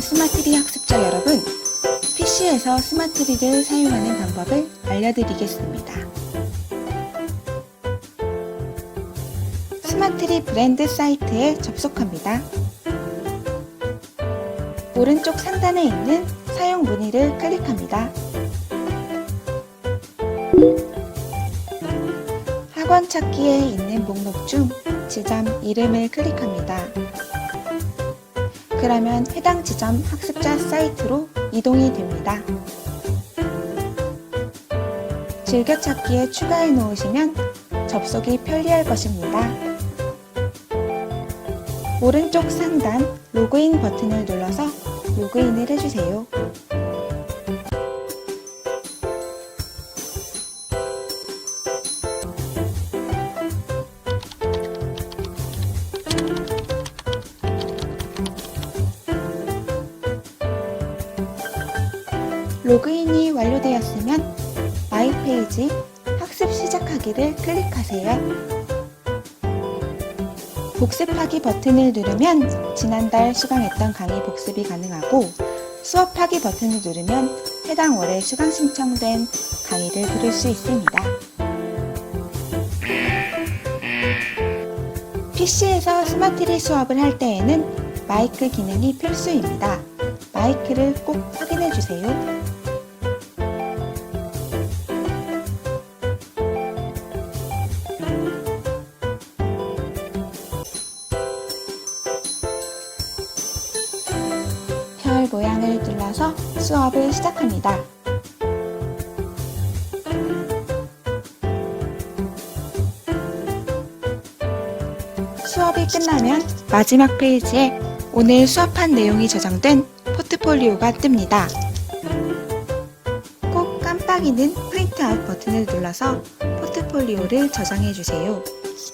스마트리 학습자 여러분 PC에서 스마트리를 사용하는 방법을 알려드리겠습니다. 스마트리 브랜드 사이트에 접속합니다. 오른쪽 상단에 있는 사용 문의를 클릭합니다. 학원 찾기에 있는 목록 중 지점 이름을 클릭합니다. 그러면 해당 지점 학습자 사이트로 이동이 됩니다. 즐겨찾기에 추가해 놓으시면 접속이 편리할 것입니다. 오른쪽 상단 로그인 버튼을 눌러서 로그인을 해주세요. 로그인이 완료되었으면 마이 페이지 학습 시작하기를 클릭하세요. 복습하기 버튼을 누르면 지난달 수강했던 강의 복습이 가능하고 수업하기 버튼을 누르면 해당 월에 수강 신청된 강의를 들을 수 있습니다. PC에서 스마트리 수업을 할 때에는 마이크 기능이 필수입니다. 마이크를 꼭 확인해 주세요. 모양을 눌러서 수업을 시작합니다. 수업이 끝나면 마지막 페이지에 오늘 수업한 내용이 저장된 포트폴리오가 뜹니다. 꼭 깜빡이는 프린트아웃 버튼을 눌러서 포트폴리오를 저장해 주세요.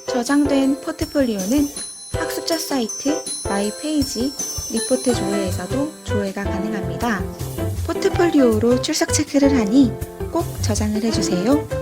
저장된 포트폴리오는 학습자 사이트, 마이 페이지, 리포트 조회에서도 조회가 가능합니다. 포트폴리오로 출석 체크를 하니 꼭 저장을 해주세요.